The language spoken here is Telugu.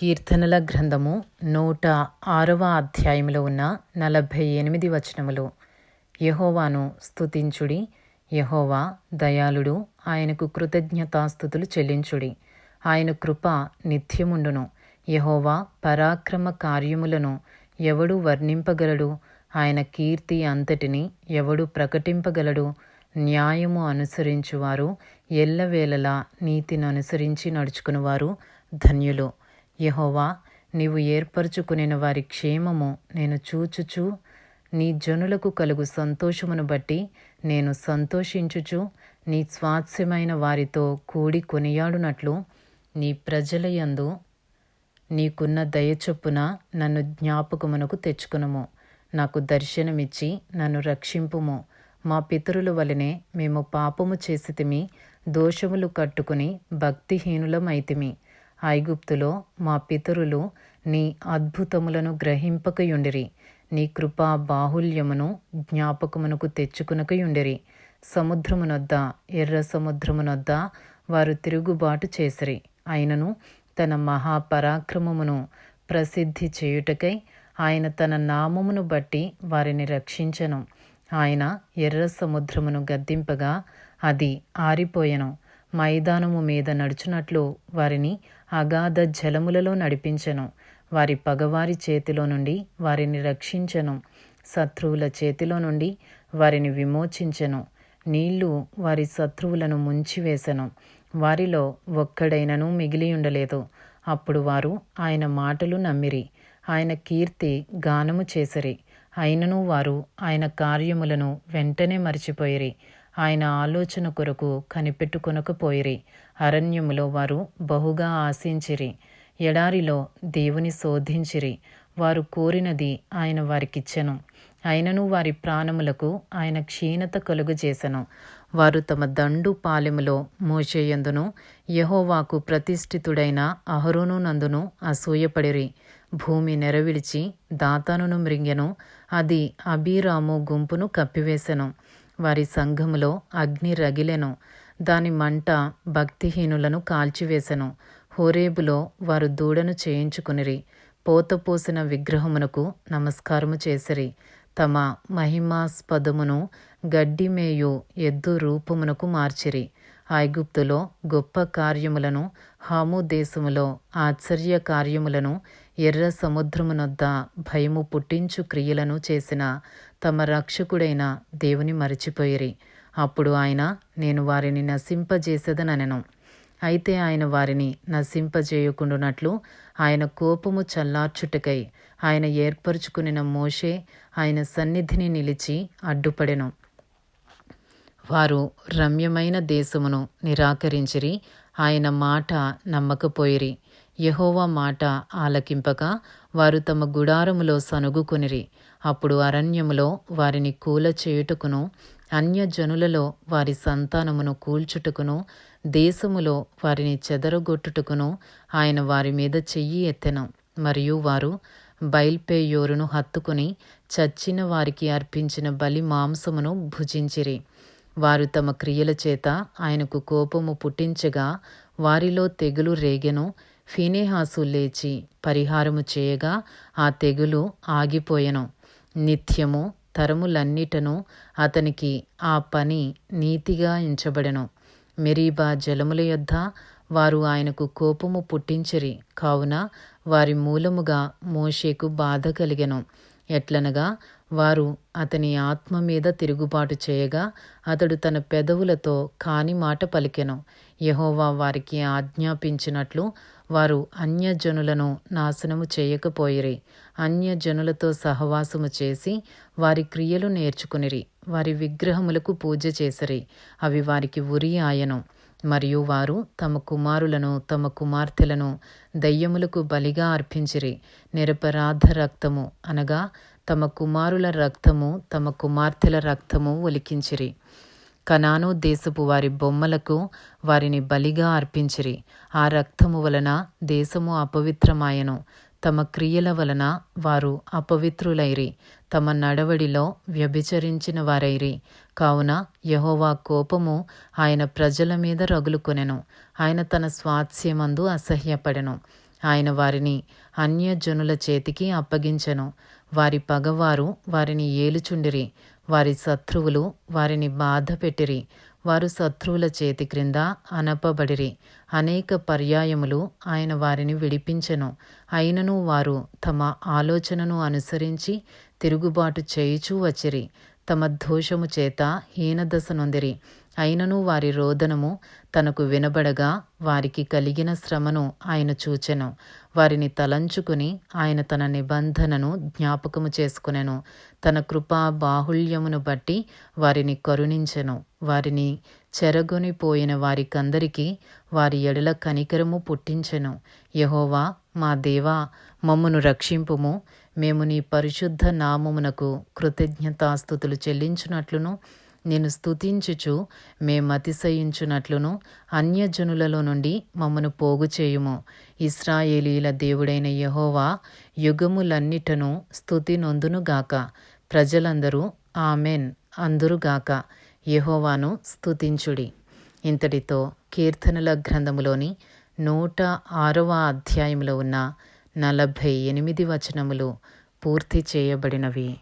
కీర్తనల గ్రంథము నూట ఆరవ అధ్యాయములో ఉన్న నలభై ఎనిమిది వచనములు. యహోవాను స్తుతించుడి. యహోవా దయాళుడు. ఆయనకు కృతజ్ఞతాస్థుతులు చెల్లించుడి. ఆయన కృప నిత్యముండును. యహోవా పరాక్రమ కార్యములను ఎవడు వర్ణింపగలడు? ఆయన కీర్తి అంతటిని ఎవడు ప్రకటింపగలడు? న్యాయము అనుసరించువారు ఎల్లవేళలా నీతిని అనుసరించి నడుచుకునివారు ధన్యులు. యహోవా నీవు ఏర్పరచుకునిన వారి క్షేమము నేను చూచుచు. నీ జనులకు కలుగు సంతోషమును బట్టి నేను సంతోషించుచు. నీ స్వాస్యమైన వారితో కూడి కొనియాడునట్లు నీ ప్రజల యందు నీకున్న దయచొప్పున నన్ను జ్ఞాపకమునకు తెచ్చుకునము. నాకు దర్శనమిచ్చి నన్ను రక్షింపుము. మా పితరుల వలనే మేము పాపము చేసితిమి దోషములు కట్టుకుని భక్తిహీనులమైతిమి. ఐగుప్తులో మా పితరులు నీ అద్భుతములను గ్రహింపకయుండిరి. నీ కృపా బాహుల్యమును జ్ఞాపకమునకు తెచ్చుకునకయుండిరి. సముద్రమునొద్ద ఎర్ర సముద్రమునొద్ద వారు తిరుగుబాటు చేసిరి. ఆయనను తన మహాపరాక్రమమును ప్రసిద్ధి చేయుటకై ఆయన తన నామమును బట్టి వారిని రక్షించను. ఆయన ఎర్ర సముద్రమును గద్దింపగా అది ఆరిపోయెను. మైదానము మీద నడుచునట్లు వారిని అగాధ జలములలో నడిపించెను. వారి పగవారి చేతిలో నుండి వారిని రక్షించెను. శత్రువుల చేతిలో నుండి వారిని విమోచించెను. నీళ్ళు వారి శత్రువులను ముంచివేశను వారిలో ఒక్కడైనను మిగిలియుండలేదు. అప్పుడు వారు ఆయన మాటలు నమ్మిరి. ఆయన కీర్తి గానము చేసిరి. అయినను వారు ఆయన కార్యములను వెంటనే మరిచిపోయిరి. ఆయన ఆలోచన కొరకు కనిపెట్టుకొనకపోయిరి. అరణ్యములో వారు బహుగా ఆశించిరి. ఎడారిలో దేవుని శోధించిరి. వారు కోరినది ఆయన వారికిచ్చెను. అయినను వారి ప్రాణములకు ఆయన క్షీణత కలుగజేసెను. వారు తమ దండు పాలెములో మోచేయందును యహోవాకు ప్రతిష్ఠితుడైన అహరోను నందును అసూయపడిరి. భూమి నెరవిడిచి దాతానును మృంగెను. అది అబీరాము గుంపును కప్పివేశెను వారి సంఘములో అగ్ని రగిలెను. దాని మంట భక్తిహీనులను కాల్చివేశెను హోరేబులో వారు దూడను చేయించుకునిరి. పోతపోసిన విగ్రహమునకు నమస్కారము చేసిరి. తమ మహిమాస్పదమును గడ్డిమేయు ఎద్దు రూపమునకు మార్చిరి. ఐగుప్తులో గొప్ప కార్యములను హాము దేశములో ఆశ్చర్య కార్యములను ఎర్ర సముద్రమునొద్ద భయము పుట్టించు క్రియలను చేసిన తమ రక్షకుడైన దేవుని మరచిపోయిరి. అప్పుడు ఆయన నేను వారిని నశింపజేసేదనెను అయితే ఆయన వారిని నశింపజేయకుండునట్లు ఆయన కోపము చల్లార్చుటకై ఆయన ఏర్పరచుకునిన మోషే ఆయన సన్నిధిని నిలిచి అడ్డుపడెను. వారు రమ్యమైన దేశమును నిరాకరించిరి. ఆయన మాట నమ్మకపోయిరి. యహోవా మాట ఆలకింపక వారు తమ గుడారములో సనుగుకొనిరి. అప్పుడు అరణ్యములో వారిని కూల చేయుటకును అన్యజనులలో వారి సంతానమును కూల్చుటకును దేశములో వారిని చెదరగొట్టుటకును ఆయన వారి మీద చెయ్యి ఎత్తెను. మరియు వారు బయల్పేయోరును హత్తుకుని చచ్చిన వారికి అర్పించిన బలి మాంసమును భుజించిరి. వారు తమ క్రియల చేత ఆయనకు కోపము పుట్టించగా వారిలో తెగులు రేగెను ఫీనేహాసు లేచి పరిహారము చేయగా ఆ తెగులు ఆగిపోయెను. నిత్యము తరములన్నిటను అతనికి ఆ పని నీతిగా ఎంచబడెను. మెరీబా జలముల యొద్ద వారు ఆయనకు కోపము పుట్టించిరి. కావున వారి మూలముగా మోషేకు బాధ కలిగెను. ఎట్లనగా వారు అతని ఆత్మ మీద తిరుగుబాటు చేయగా అతడు తన పెదవులతో కాని మాట పలికెను. యహోవా వారికి ఆజ్ఞాపించినట్లు వారు అన్యజనులను నాశనము చేయకపోయిరి. అన్యజనులతో సహవాసము చేసి వారి క్రియలు నేర్చుకునిరి. వారి విగ్రహములకు పూజ చేసిరి. అవి వారికి ఉరి ఆయను. మరియు వారు తమ కుమారులను తమ కుమార్తెలను దయ్యములకు బలిగా అర్పించిరి. నిరపరాధ రక్తము అనగా తమ కుమారుల రక్తము తమ కుమార్తెల రక్తము ఒలికించిరి. కనాను దేశపు వారి బొమ్మలకు వారిని బలిగా అర్పించిరి. ఆ రక్తము వలన దేశము అపవిత్రమాయను. తమ క్రియల వలన వారు అపవిత్రులైరి. తమ నడవడిలో వ్యభిచరించిన వారైరి. కావున యహోవా కోపము ఆయన ప్రజల మీద రగులుకొనెను. ఆయన తన స్వాస్యమందు అసహ్యపడెను. ఆయన వారిని అన్యజనుల చేతికి అప్పగించెను. వారి పగవారు వారిని ఏలుచుండిరి. వారి శత్రువులు వారిని బాధ పెట్టిరి. వారు శత్రువుల చేతి క్రింద అనపబడిరి. అనేక పర్యాయములు ఆయన వారిని విడిపించెను. అయినను వారు తమ ఆలోచనను అనుసరించి తిరుగుబాటు చేయుచూ వచ్చిరి. తమ దోషము చేత హీనదశ నొందిరి. అయినను వారి రోదనము తనకు వినబడగా వారికి కలిగిన శ్రమను ఆయన చూచెను. వారిని తలంచుకుని ఆయన తన నిబంధనను జ్ఞాపకము చేసుకునెను. తన కృపా బాహుళ్యమును బట్టి వారిని కరుణించెను. వారిని చెరగొనిపోయిన వారికందరికీ వారి ఎడల కనికరము పుట్టించెను. యహోవా మా దేవా మమ్మను రక్షింపుము. మేము నీ పరిశుద్ధ నామమునకు కృతజ్ఞతాస్థుతులు చెల్లించునట్లును. నేను స్తుతించుచు మేమతిశయించునట్లును అన్యజనులలో నుండి మమ్మను పోగు చేయుము. ఇస్రాయేలీల దేవుడైన యహోవా యుగములన్నిటను స్థుతి నొందునుగాక. ప్రజలందరూ ఆమెన్ అందురుగాక. యహోవాను స్తుతించుడి. ఇంతటితో కీర్తనల గ్రంథములోని నూట ఆరవ అధ్యాయంలో ఉన్న నలభై ఎనిమిది వచనములు పూర్తి చేయబడినవి.